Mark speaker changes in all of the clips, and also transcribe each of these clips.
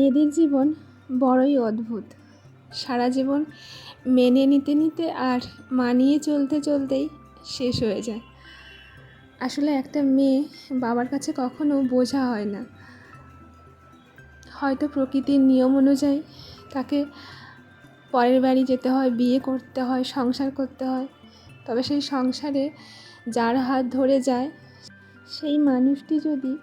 Speaker 1: মেয়েদের জীবন বড়ই অদ্ভুত। সারা জীবন মেনে নিতে নিতে আর মানিয়ে চলতে চলতেই শেষ হয়ে যায়। আসলে একটা মেয়ে বাবার কাছে কখনো বোঝা হয় না। হয়তো প্রকৃতির নিয়ম অনুযায়ী তাকে পরের বাড়ি যেতে হয়, বিয়ে করতে হয়, সংসার করতে হয়। তবে সেই সংসারে যার হাত ধরে যায়, সেই মানুষটি যদি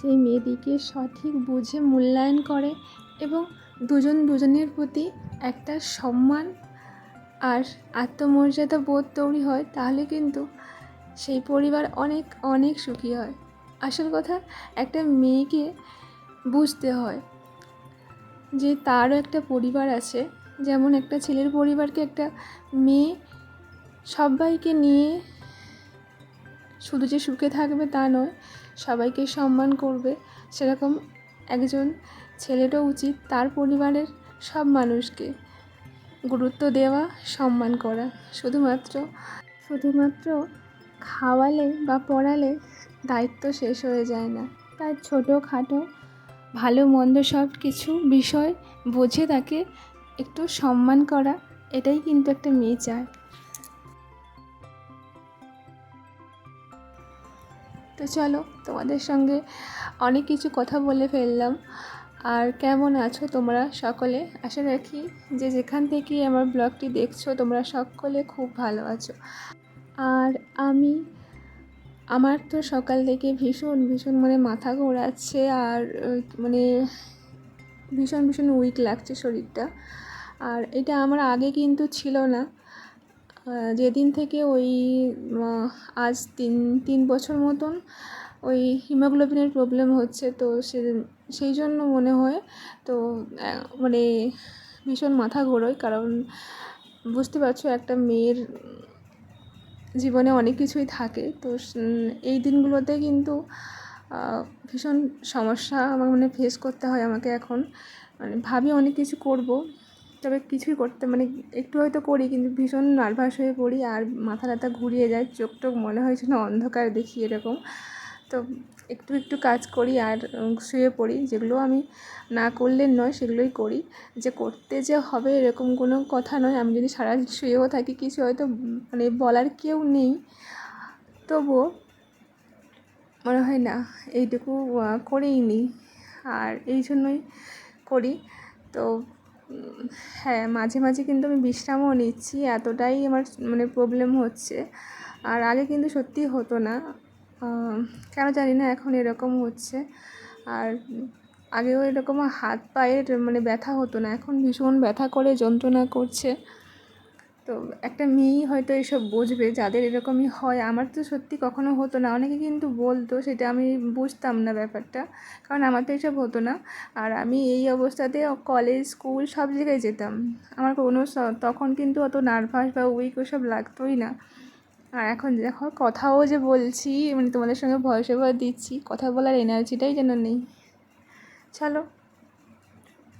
Speaker 1: সেই মেয়েটিকে সঠিক বুঝে মূল্যায়ন করে এবং দুজন দুজনের প্রতি একটা সম্মান আর আত্মমর্যাদা বোধ তৈরি হয়, তাহলে কিন্তু সেই পরিবার অনেক অনেক সুখী হয়। আসল কথা, একটা মেয়েকে বুঝতে হয় যে তারও একটা পরিবার আছে। যেমন একটা ছেলের পরিবারকে একটা মেয়ে সবাইকে নিয়ে শুধু যে সুখে থাকবে তা নয় সবাইকে সম্মান করবে। সেরকম একজন ছেলেরও উচিত তার পরিবারের সব মানুষকে গুরুত্ব দেওয়া, সম্মান করা। শুধুমাত্র শুধুমাত্র খাওয়ালে বা পড়ালে দায়িত্ব শেষ হয়ে যায় না। তার ছোটো খাটো ভালো মন্দ সব কিছু বিষয় বুঝে তাকে একটু সম্মান করা, এটাই কিন্তু একটা মেয়ে চায়। তো চলো তোমাদের সঙ্গে অনেক কিছু কথা বলে ফেললাম। আর কেমন আছো তোমরা সকলে? আশা রাখি যে যেখান থেকে আমার ব্লগটি দেখছ, তোমরা সকলে খুব ভালো আছো। আর আমি, আমার তো সকাল থেকে ভীষণ ভীষণ মানে মাথা ঘোরাচ্ছে আর মানে ভীষণ ভীষণ উইক লাগছে শরীরটা। আর এটা আমার আগে কিন্তু ছিল না। যেদিন থেকে ওই আজ তিন তিন বছর মতন ওই হিমোগ্লোবিনের প্রবলেম হচ্ছে, তো সে, সেই জন্য মনে হয়, তো মানে ভীষণ মাথা ঘোরোয়। কারণ বুঝতে পারছ, একটা মেয়ের জীবনে অনেক কিছুই থাকে, তো এই দিনগুলোতে কিন্তু ভীষণ সমস্যা আমার মানে ফেস করতে হয় আমাকে এখন। মানে ভাবি অনেক কিছু করব তবে কিছুই করতে মানে একটু হয়তো করি কিন্তু ভীষণ নার্ভাস হয়ে পড়ি আর মাথা টাথা ঘুরিয়ে যায়, চোখ টোক মনে হয় যেন অন্ধকার দেখি এরকম। তো একটু একটু কাজ করি আর শুয়ে পড়ি। যেগুলো আমি না করলে নয়, সেগুলোই করি। যে করতে যে হবে এরকম কোনো কথা নয়। আমি যদি সারা শুয়েও থাকি, কিছু হয়তো মানে বলার কেউ নেই। তবুও মনে হয় না, এইটুকু করেই নিই। আর এই জন্যই করি। তো হ্যাঁ মাঝে মাঝে কিন্তু আমি বিশ্রামও নিচ্ছি, এতটাই আমার মানে প্রবলেম হচ্ছে। আর আগে কিন্তু সত্যি হতো না। কেন জানি না এখন এরকম হচ্ছে। আর আগেও এরকম হাত পায়ের মানে ব্যথা হতো না, এখন ভীষণ ব্যথা করে, যন্ত্রণা করছে। তো একটা মেয়েই হয়তো এসব বুঝবে, যাদের এরকমই হয়, আমার তো সত্যি কখনো হতো না। অনেকে কিন্তু বলতো, সেটা আমি বুঝতাম না ব্যাপারটা, কারণ আমার তো এসব হতো না। আর আমি এই অবস্থাতে কলেজ স্কুল সব জায়গায় যেতাম। আমার কোনো তখন কিন্তু অত নার্ভাস বা উইক ওসব লাগতোই না। আর এখন দেখো, কথাও যে বলছি মানে তোমাদের সঙ্গে ভয়েস ওভার দিচ্ছি, কথা বলার এনার্জিটাই যেন নেই। চলো।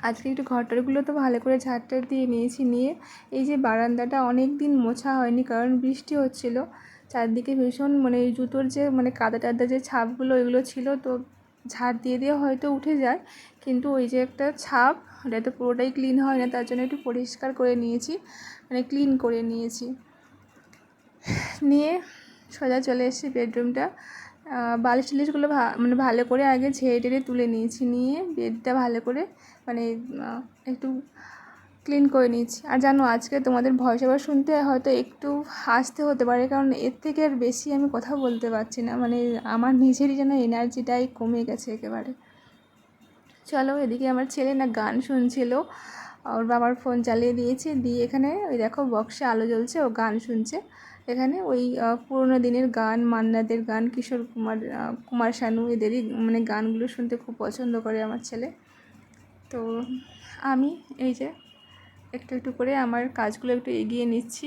Speaker 1: আজকে একটু ঘরটারগুলো তো ভালো করে ঝাড়টার দিয়ে নিয়েছি, নিয়ে এই যে বারান্দাটা অনেক দিন মোছা হয়নি কারণ বৃষ্টি হচ্ছিল। চারদিকে ভীষণ মানে জুতোর যে মানে কাদা টাদা যে ছাপগুলো, এগুলো ছিল তো ঝাড় দিয়ে দিয়ে হয়তো উঠে যায়। কিন্তু ওই যে একটা ছাপ, ওটা তো পুরোটাই ক্লিন হয় না, তার জন্য একটু পরিষ্কার করে নিয়েছি মানে ক্লিন করে নিয়েছি। নিয়ে সোজা চলে এসেছি বেডরুমটা। বালিশ টালিশগুলো মানে ভালো করে আগে ঝেড়ে টেড়ে তুলে নিয়েছি, নিয়ে বেডটা ভালো করে মানে একটু ক্লিন করে নিয়েছি। আর জানো, আজকে তোমাদের ভয়েস ওভার শুনতে হয়তো একটু হাসতে হতে পারে, কারণ এর থেকে আর বেশি আমি কথা বলতে পারছি না। মানে আমার নিজেরই যেন এনার্জিটাই কমে গেছে একেবারে। চলো, এদিকে আমার ছেলে না গান শুনছিল। ওর বাবার ফোন চালিয়ে দিয়েছে। দিয়ে এখানে ওই দেখো বক্সে আলো জ্বলছে, ও গান শুনছে। এখানে ওই পুরোনো দিনের গান, মান্নাদের গান, কিশোর কুমার কুমার শানু এদেরই মানে গানগুলো শুনতে খুব পছন্দ করে আমার ছেলে। তো আমি এই যে একটু একটু করে আমার কাজগুলো একটু এগিয়ে নিচ্ছি।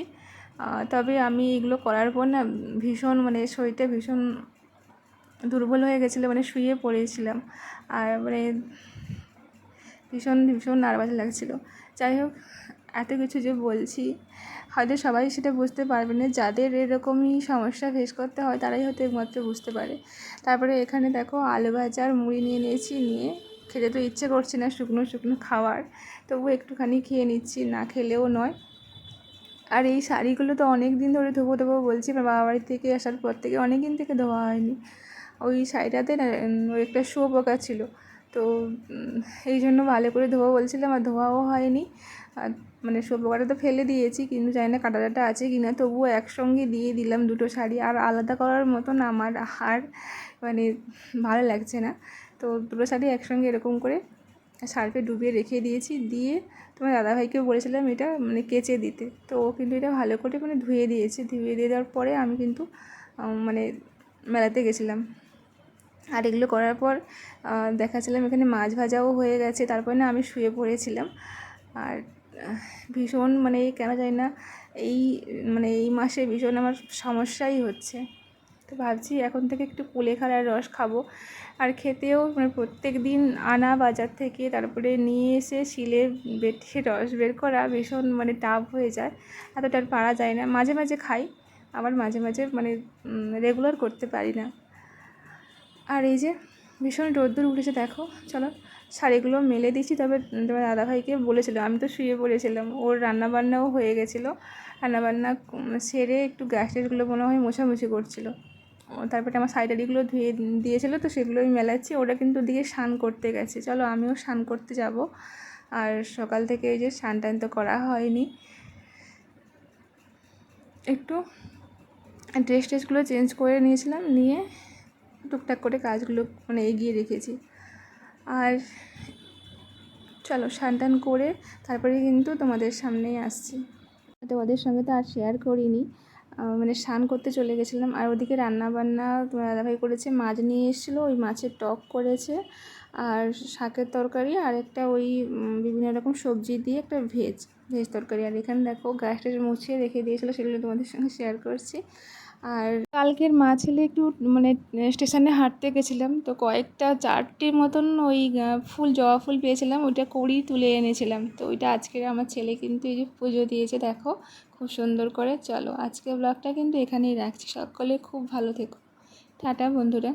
Speaker 1: তবে আমি এগুলো করার পর না ভীষণ মানে শরীরটা ভীষণ দুর্বল হয়ে গেছিল মানে শুয়ে পড়েছিলাম। আর মানে ভীষণ ভীষণ নার্ভাস লাগছিল। যাই হোক, এত কিছু যে বলছি, হয়তো সবাই সেটা বুঝতে পারবে না। যাদের এরকমই সমস্যা ফেস করতে হয়, তারাই হয়তো একমাত্র বুঝতে পারে। তারপরে এখানে দেখো, আলু ভাজা আর মুড়ি নিয়ে নিয়েছি, নিয়ে খেতে তো ইচ্ছে করছে না শুকনো শুকনো খাওয়ার। তবু একটুখানি খেয়ে নিচ্ছি, না খেলেও নয়। আর এই শাড়িগুলো তো অনেক দিন ধরে ধোবো ধোবো বলছি, আমার বাবা বাড়ি থেকে আসার পর থেকে অনেক দিন থেকে ধোয়া হয়নি। ওই শাড়িটাতে না একটা শুয়োপোকা ছিল। তো এই জন্য ভালো করে ধোয়া বলছিলাম আর ধোয়াও হয়নি। আর মানে শুয়োপোকাটা তো ফেলে দিয়েছি, কিন্তু জানি না কাটাটা আছে কি না। তবুও একসঙ্গে দিয়ে দিলাম দুটো শাড়ি, আর আলাদা করার মতন আমার আর মানে ভালো লাগছে না। তো দুটো শাড়ি একসঙ্গে এরকম করে সার্ফে ডুবিয়ে রেখে দিয়েছি। দিয়ে তোমার দাদাভাইকেও বলেছিলাম এটা মানে কেচে দিতে। তো ও কিন্তু এটা ভালো করে মানে ধুয়ে দিয়েছে। ধুয়ে দিয়ে দেওয়ার পরে আমি কিন্তু মানে মেলাতে গেছিলাম। আর এগুলো করার পর দেখাচ্ছিলাম এখানে মাছ ভাজাও হয়ে গেছে। তারপরে না আমি শুয়ে পড়েছিলাম। আর ভীষণ মানে কেন জানি না, এই মানে এই মাসে ভীষণ আমার সমস্যাই হচ্ছে। তো ভাবছি এখন থেকে একটু কুলেখাড়ার রস খাব। আর খেতেও মানে প্রত্যেক দিন আনা বাজার থেকে, তারপরে নিয়ে এসে শিলে বেটে রস বের করা ভীষণ মানে টাফ হয়ে যায়। এতটা আর পারা যায় না। মাঝে মাঝে খাই। আবার মাঝে মাঝে মানে রেগুলার করতে পারি না। আর এই যে ভীষণ রোদ্দুর উঠেছে, দেখো, চলো, শাড়িগুলো মেলে দিয়েছি তবে তোমার দাদাভাইকে বলেছিলাম, আমি তো শুয়ে পড়েছিলাম, ওর রান্নাবান্নাও হয়ে গেছিল। রান্নাবান্না সেরে একটু গ্যাস ট্যাসগুলো মনে হয় মোছামুছি করছিল। তারপরে আমার শাড়িটারিগুলো ধুয়ে দিয়েছিলো, তো সেগুলো আমি মেলাচ্ছি। ওটা কিন্তু দিকে স্নান করতে গেছে। চলো, আমিও স্নান করতে যাব। আর সকাল থেকে এই যে স্নান টান তো করা হয়নি। একটু ড্রেস ট্রেসগুলো চেঞ্জ করে নিয়েছিলাম, নিয়ে টুকটাক করে কাজগুলো মানে এগিয়ে রেখেছি। আর চলো টান করে তারপরে কিন্তু তোমাদের সামনেই আসছি। তোমাদের সঙ্গে তো আর শেয়ার করিনি। মানে স্নান করতে চলে গেছিলাম। আর ওদিকে রান্না বান্না দাদাভাই করেছে। মাছ নিয়ে এসেছিল, ওই মাছের টক করেছে। আর শাকের তরকারি আর একটা ওই বিভিন্ন রকম সবজি দিয়ে একটা ভেজ ভেজ তরকারি। আর এখানে দেখো গ্যাসটা মুছিয়ে রেখে দিয়েছিলো, সেগুলো তোমাদের সঙ্গে শেয়ার করছি। আর কালকের মা ছেলে একটু মানে স্টেশনে হাঁটতে গেছিলাম, তো কয়েকটা চারটে মতন ওই ফুল, জবা ফুল পেয়েছিলাম, ওইটা কড়ি তুলে এনেছিলাম। তো ওইটা আজকের আমার ছেলে কিন্তু এই যে পুজো দিয়েছে, দেখো, খুব সুন্দর করে। চলো আজকে ব্লগটা কিন্তু এখানেই রাখছি। সকলে খুব ভালো থেকো। টাটা, বন্ধুরা।